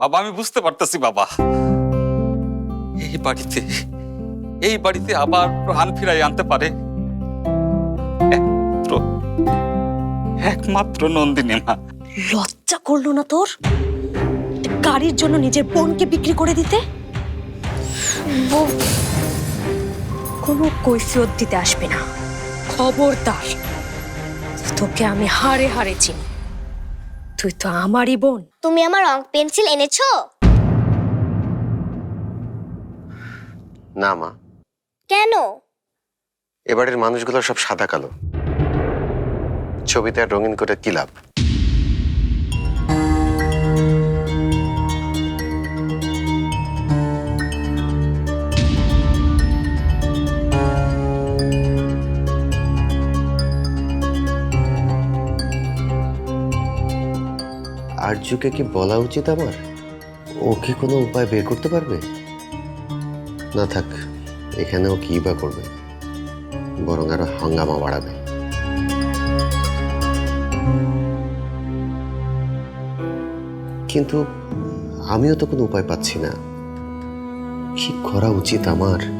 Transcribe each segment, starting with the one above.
বাবা, আমি বুঝতে পারতেছি, বাবা। এই বাড়িতে এই বাড়িতে আবার প্রাণ ফিরাই আনতে পারে একমাত্র নন্দিনী মা। লজ্জা করল না তোর? গাড়ির জন্য নিজের বোনকে বিক্রি করে দিতে? কোনো কৈফিয়ত দিতে আসবে না। খবরদার, তোকে আমি হারে হারে চিনি। তুই তো আমারই বোন। তুমি আমার রং পেন্সিল এনেছ? না মা। কেন? এবারের মানুষগুলো সব সাদা কালো। ছবিতে আর রঙিন করে কি লাভ? আর্যকে কি বলা উচিত আমার? ও কি কোনো উপায় বের করতে পারবে? না থাক, এখানেও কী বা করবে? বরং আরও হাঙ্গামা বাড়াবে। কিন্তু আমিও তো কোনো উপায় পাচ্ছি না। কি করা উচিত আমার?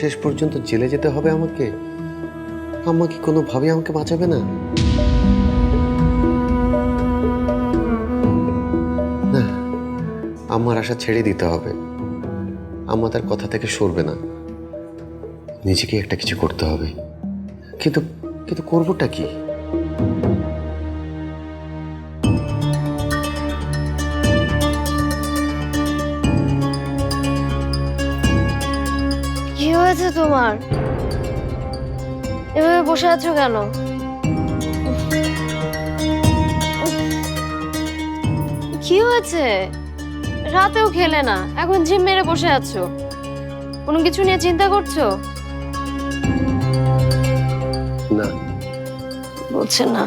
শেষ পর্যন্ত জেলে যেতে হবে আমাকে? আম্মা কি কোনোভাবে আমাকে বাঁচাবে না? না আমার আশা ছেড়ে দিতে হবে। আম্মা তার কথা থেকে সরবে না। নিজেকে একটা কিছু করতে হবে। কিন্তু কিন্তু করবোটা কি কি? তোমার? এভাবে বসে আছো কেন? কি হয়েছে? রাতেও খেলে না এখন জিম মেরে বসে আছো। কোনো কিছু নিয়ে চিন্তা করছ? না। বলছে না।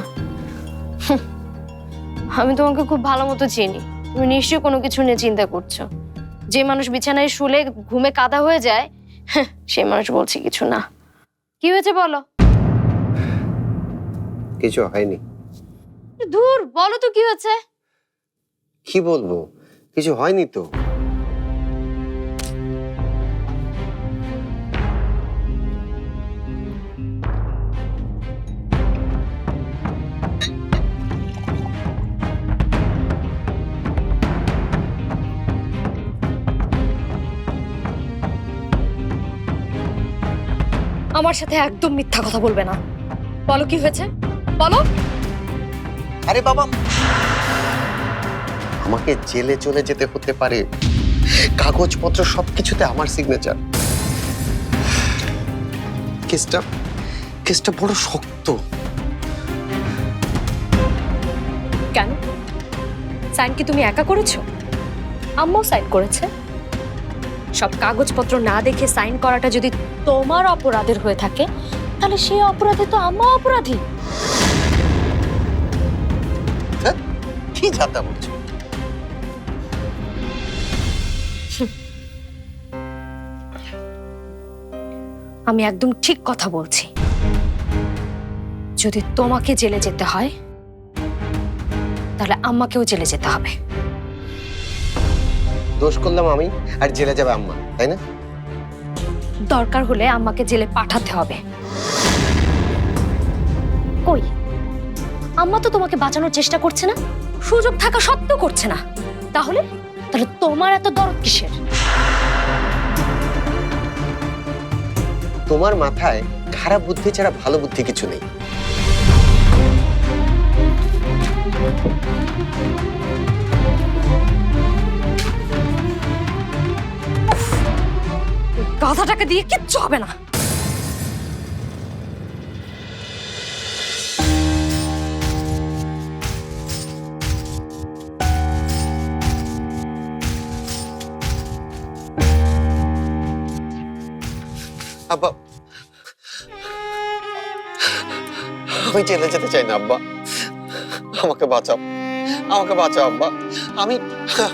আমি তোমাকে খুব ভালো মতো চিনি। তুমি নিশ্চয়ই কোনো কিছু নিয়ে চিন্তা করছ। যে মানুষ বিছানায় শুলে ঘুমে কাদা হয়ে যায় সেই মানুষ বলছে কিছু না। কি হয়েছে বলো? কিছু হয়নি। দূর বলো তো কি হয়েছে? কি বলব? কিছু হয়নি তো। আমার সাথে একদম মিথ্যা কথা বলবে না। বলো কি হয়েছে? বলো। আরে বাবা আমাকে জেলে চলে যেতে হতে পারে। কাগজপত্র সবকিছুতে আমার সিগনেচার কেসটা কেসটা বড় শক্ত। কেন? সাইন কি তুমি একা করেছ? আম্মাও সাইন করেছে? সব কাগজপত্র না দেখে সাইন করাটা যদি তোমার অপরাধের হয়ে থাকে তাহলে সেই অপরাধে তো আম্মা অপরাধী? কি যাতা বলছো? আমি একদম ঠিক কথা বলছি। যদি তোমাকে জেলে যেতে হয় তাহলে আম্মাকেও জেলে যেতে হবে। দোষ করলাম আমি আর জেলে যাবে আম্মা তাই না? দরকার হলে আম্মাকে জেলে পাঠাতে হবে। কই? আম্মা তো তোমাকে বাঁচানোর চেষ্টা করছে না সুযোগ থাকা সত্ত্বেও করছে না। তাহলে? তাহলে তোমার এত দরদ কিসের? তোমার মাথায় খারাপ বুদ্ধি ছাড়া ভালো বুদ্ধি কিছু নেই। গাধাটাকে দিয়ে কিচ্ছু হবে না। আব্বা। আমি জেলে যেতে চাই না, আব্বা। আমাকে বাঁচাও। আমাকে বাঁচাও, আব্বা। আমি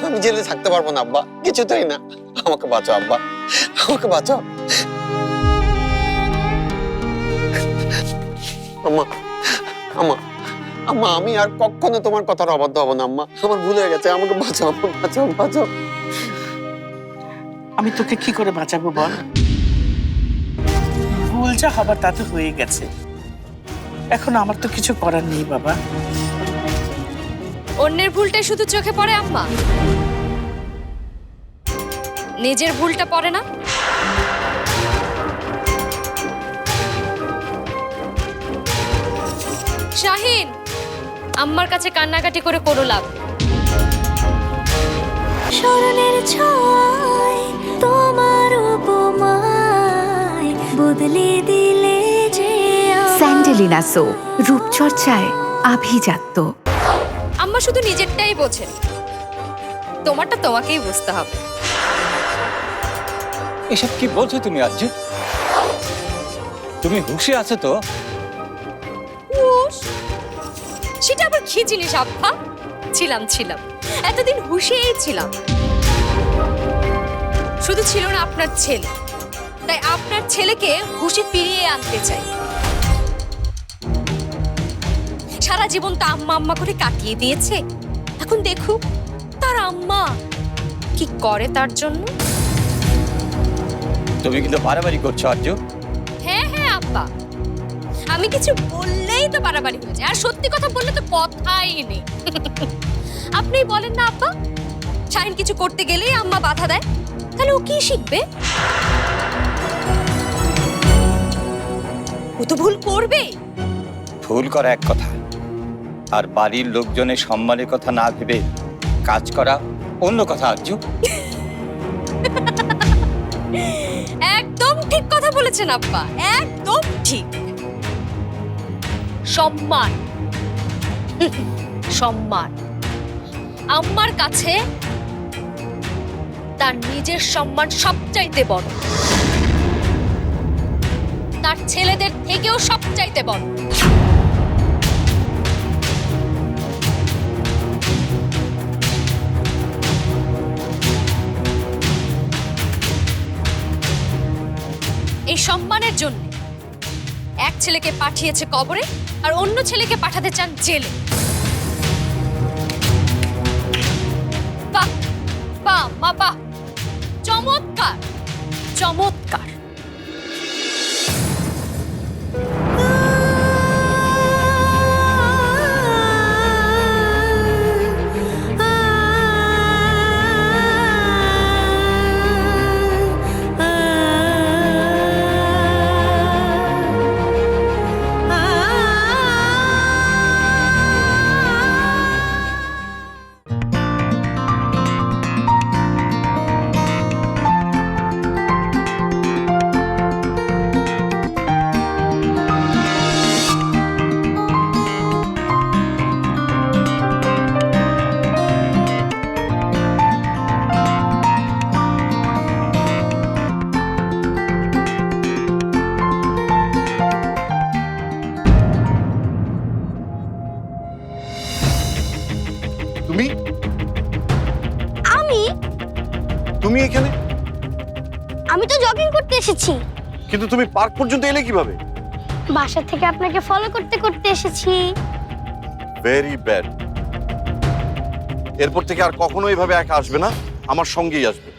আমি জেলে থাকতে পারব না, আব্বা। কিছুতেই না। আমাকে বাঁচাও, আব্বা। আমাকে বাঁচাও আম্মা আম্মা আম্মা আমি আর কখনো তোমার কথার অবাধ্য হব না আম্মা আমার ভুল হয়ে গেছে আমাকে বাঁচাও বাঁচাও বাঁচাও আমি তোকে কি করে বাঁচাবো বল ভুল যা হবার তা তো হয়ে গেছে এখন আমার তো কিছু করার নেই বাবা। অন্যের ভুলটাই শুধু চোখে পড়ে আম্মা। নিজের ভুলটা পড়ে না। শাহিন আম্মার কাছে কান্নাকাটি করে কোনো লাভ। স্মরণের ছয় তোমার উপমায় বদলে দিলে যে। স্যান্ডেলিনা সো রূপচর্চায় আভিজাত্য আম্মা শুধু নিজেরটাই বোঝেন তোমারটা তোমাকেই বুঝতে হবে এসব কি বলছো তুমি আজ তুমি হুশে আছো তো কি জিনিস আব্বা? ছিলাম ছিলাম। এতদিন হুশেই ছিলাম। শুধু ছিল না আপনার ছেলে। তাই আপনার ছেলেকে হুশে ফিরিয়ে আনতে চাই। সারা জীবন তো আম্মা আম্মা করে কাটিয়ে দিয়েছে। এখন দেখুক তার আম্মা কি করে তার জন্য? তুমি কিন্তু বাড়াবাড়ি করছ আর্য। হ্যাঁ হ্যাঁ আব্বা। আমি কিছু বললেই তো বাড়াবাড়ি হয়ে যায়। আর সত্যি কথা বললে তো কথাই নেই। আপনি বলেন না আব্বা। শাহিন কিছু করতে গেলেই আম্মা বাধা দেয়। তাহলে ও কি শিখবে? ও তো ভুল করবেই। ভুল করা এক কথা। আর বাড়ির লোকজনের সম্মানের কথা না ভেবে কাজ করা অন্য কথা আর্য একদম ঠিক কথা বলেছেন আব্বা। একদম ঠিক। সম্মান। সম্মান। আম্মার কাছে তার নিজের সম্মান সবচাইতে বড়। তার ছেলেদের থেকেও সবচাইতে বড়। এই সম্মানের জন্য ছেলেকে পাঠিয়েছে কবরে আর অন্য ছেলেকে পাঠাতে চান জেলে। এসেছি। কিন্তু তুমি পার্ক পর্যন্ত এলে কীভাবে? বাসা থেকে আপনাকে ফলো করতে করতে এসেছি। ভেরি ব্যাড এরপর থেকে আর কখনো এভাবে একা আসবে না আমার সঙ্গেই আসবে।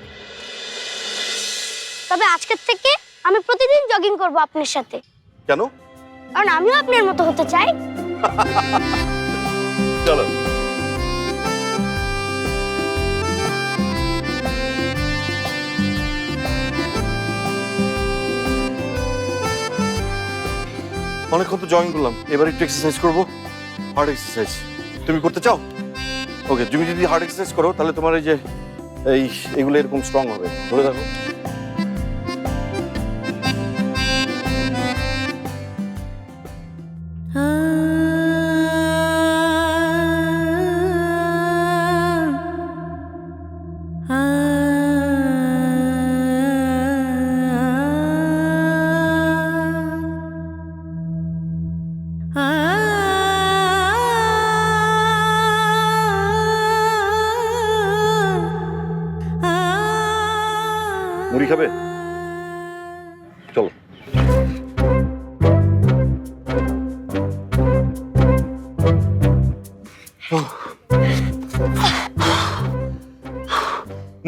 তবে আজকের থেকে আমি প্রতিদিন জগিং করব আপনার সাথে। কেন? কারণ আমিও আপনার মতো হতে চাই। চলো। অনেকক্ষণ তো জয়েন করলাম। এবার একটু এক্সারসাইজ করব। হার্ড এক্সারসাইজ তুমি করতে চাও? ওকে তুমি যদি হার্ড এক্সারসাইজ করো, তাহলে তোমার এই যে, এই, এগুলো এরকম স্ট্রং হবে। ধরে থাকো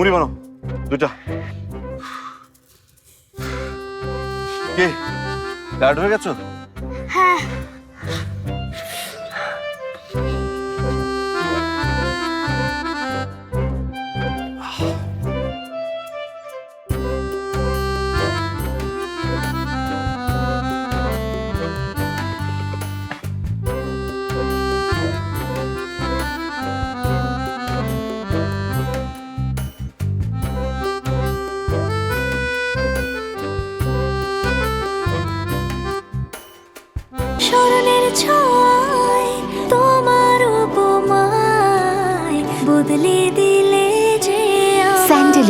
মুড়ি বানো দুটা কে? টায়ার্ড হয়ে গেছো?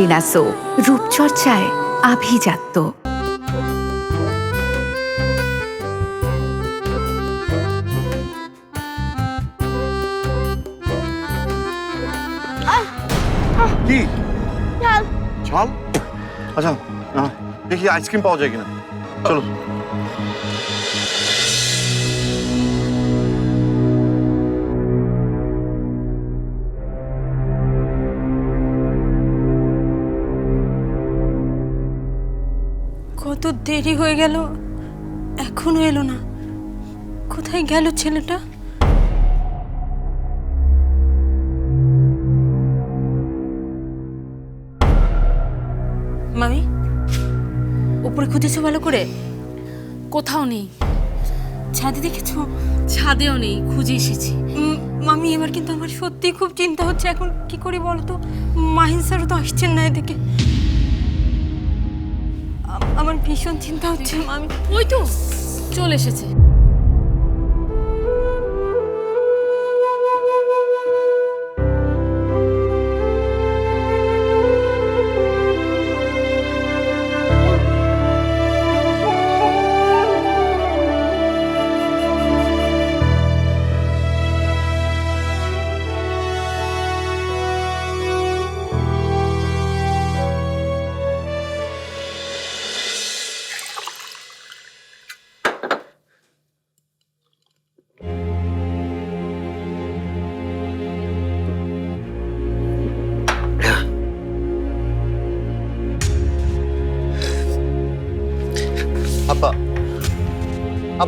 স্যান্ডেলিনা সো রূপচর্চায় আভিজাত্য। কি? ঝাল আচ্ছা দেখি আইসক্রিম পাওয়া যায় কিনা। চলো। কত দেরি হয়ে গেল। এখনও এলো না। কোথায় গেল ছেলেটা? মামি উপরে খুঁজেছো ভালো করে? কোথাও নেই। ছাদে দেখেছ? ছাদেও নেই খুঁজে এসেছি। মামি এবার কিন্তু আমার সত্যি খুব চিন্তা হচ্ছে। এখন কি করি বলো তো? মাহিন স্যারও তো আসছেন না এদিকে। আমার ভীষণ চিন্তা হচ্ছে আমি ওই তো চলে এসেছে।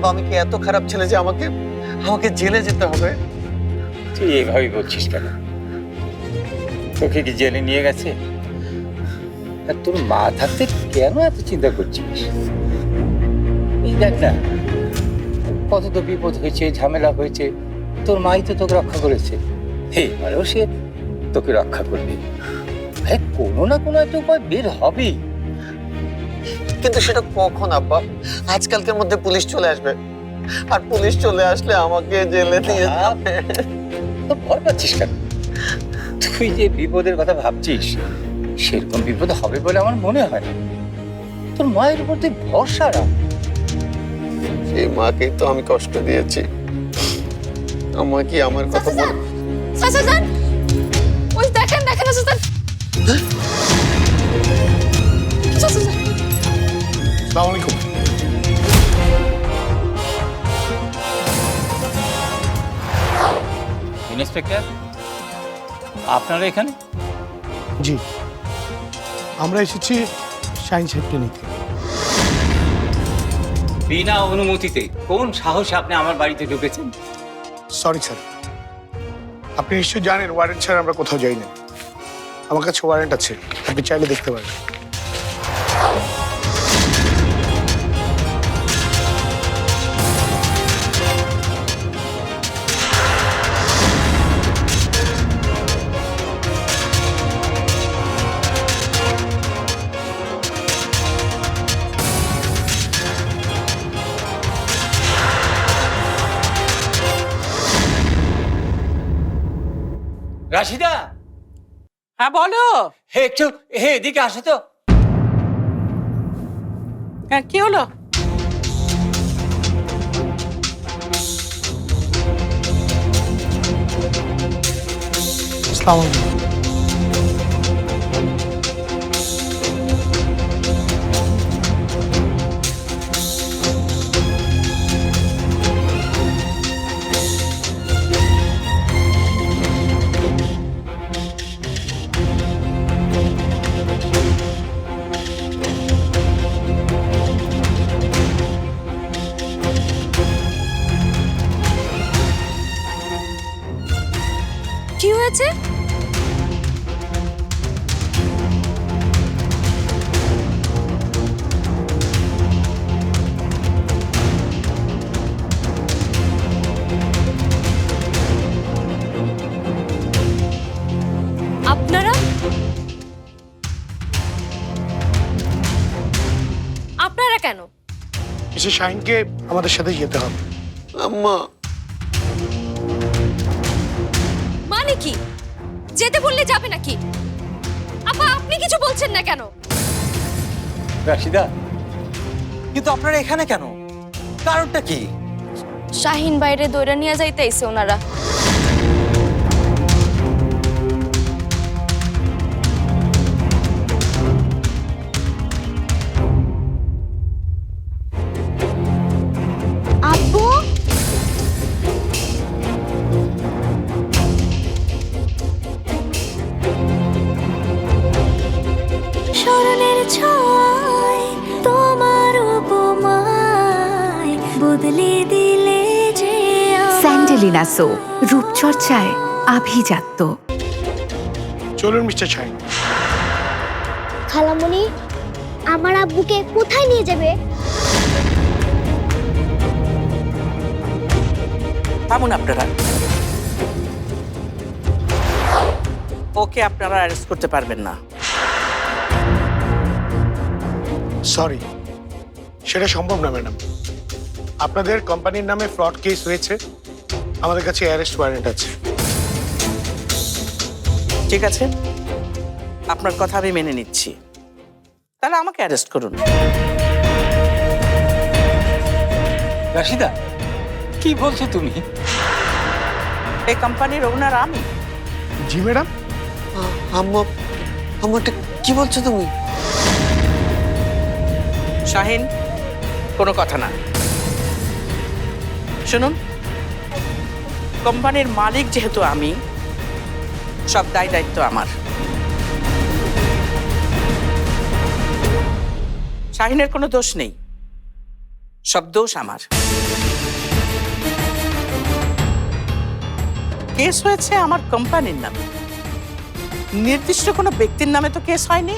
আব্বা আমি কি এত খারাপ ছেলে যে আমাকে আমাকে জেলে যেতে হবে। তুই এভাবেই বলছিস কেন? তোকে কি জেলে নিয়ে গেছে? আর তোর মা থাকতে কেন এত চিন্তা করছিস? দেখ না, কত তো বিপদ হয়েছে, ঝামেলা হয়েছে, তোর মাই তো তোকে রক্ষা করেছে। এবারেও সে তোকে রক্ষা করবে। কোনো না কোনো একটা উপায় বের হবেই। কিন্তু সেটা কখন আব্বা আজকালকের মধ্যে পুলিশ চলে আসবে আর পুলিশ চলে আসলে আমাকে জেলে দিয়ে যাবে তো ভয় পাচ্ছিস কেন তুই যে বিপদের কথা ভাবছিস সেরকম বিপদ হবে বলে আমার মনে হয় না তোর মায়ের উপর তুই ভরসা রাখ সেই মাকে তো আমি কষ্ট দিয়েছি আমার কি আমার কথা বলে স্যার স্যার স্যার ওই দেখেন দেখেন ইন্সপেক্টর আপনারা এখানে? জি। আমরা এসেছি শাইন সাহেবকে নিতে বিনা অনুমতিতে কোন সাহসে আপনি আমার বাড়িতে ঢুকেছেন? সরি স্যার আপনি নিশ্চয়ই জানেন ওয়ারেন্ট ছাড়া আমরা কোথাও যাই না আমার কাছে ওয়ারেন্ট আছে আপনি চাইলে দেখতে পারেন। হে একটু হে এদিকে আসো তো। হ্যাঁ কি হলো? আসসালামু আলাইকুম। শাহিনকে আমাদের সাথে যেতে হবে। আম্মা। মানে কি? যেতে বললে যাবে নাকি? আপা আপনি কিছু বলছেন না কেন? রাশিদা কিন্তু আপনারা এখানে কেন? কারণটা কি? শাহিন বাইরে দৌড়া নিয়ে যাইতেছে ওনারা। স্যান্ডেলিনা রূপচর্চায় আভিজাত্য। চলুন মিস্টার শাহিন খালামণি আমার আব্বুকে কোথায় নিয়ে যাবে? থামুন আপনারা। ওকে আপনারা অ্যারেস্ট করতে পারবেন না। সরি সেটা সম্ভব না ম্যাডাম। আপনাদের কোম্পানির নামে ফ্রড কেস হয়েছে। আমাদের কাছে অ্যারেস্ট ওয়ারেন্ট আছে। ঠিক আছে। আপনার কথা আমি মেনে নিচ্ছি। তাহলে আমাকে অ্যারেস্ট করুন। রাশিদা কি বলছো তুমি? এই কোম্পানির ওনার আমি। জি ম্যাডাম আম্মা আম্মাটা কি বলছো তুমি? শাহিন কোনো কথা না। শুনুন কোম্পানির মালিক যেহেতু আমি, সব দায় দায়িত্ব আমার। শাহিনের কোনো দোষ নেই, সব দোষ আমার। কেস হয়েছে আমার কোম্পানির নামে। নির্দিষ্ট কোনো ব্যক্তির নামে তো কেস হয়নি।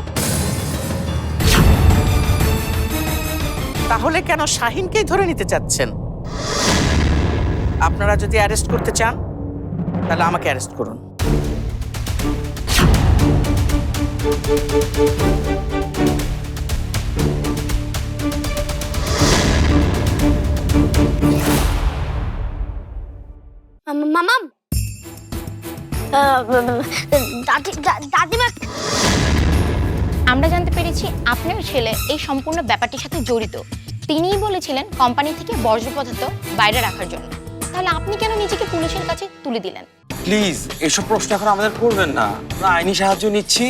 তাহলে কেন শাহিনকেই ধরে নিতে চাচ্ছেন? আপনারা যদি অ্যারেস্ট করতে চান তাহলে আমাকে অ্যারেস্ট করুন। মামাম! দাদি দাদিমা! আমরা জানতে পেরেছি আপনার ছেলে এই সম্পূর্ণ ব্যাপারটির সাথে জড়িত। তিনিই বলেছিলেন কোম্পানি থেকে বর্জ্য পদার্থ বাইরে রাখার জন্য। তাহলে আপনি কেন নিজেকে পুলিশের কাছে তুলে দিলেন? প্লিজ এসব প্রশ্ন এখন আমাদের করবেন না। আমরা আইনি সাহায্য নিচ্ছি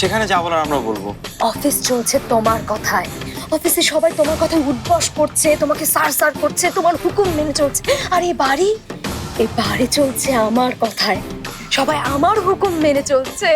সেখানে যা বলার আমরা বলব। অফিস চলছে তোমার কথায়। অফিসে সবাই তোমার কথায় উদ্বাস করছে তোমাকে সার সার করছে তোমার হুকুম মেনে চলছে। আর এই বাড়ি? এই বাড়ি চলছে আমার কথায়। সবাই আমার হুকুম মেনে চলছে।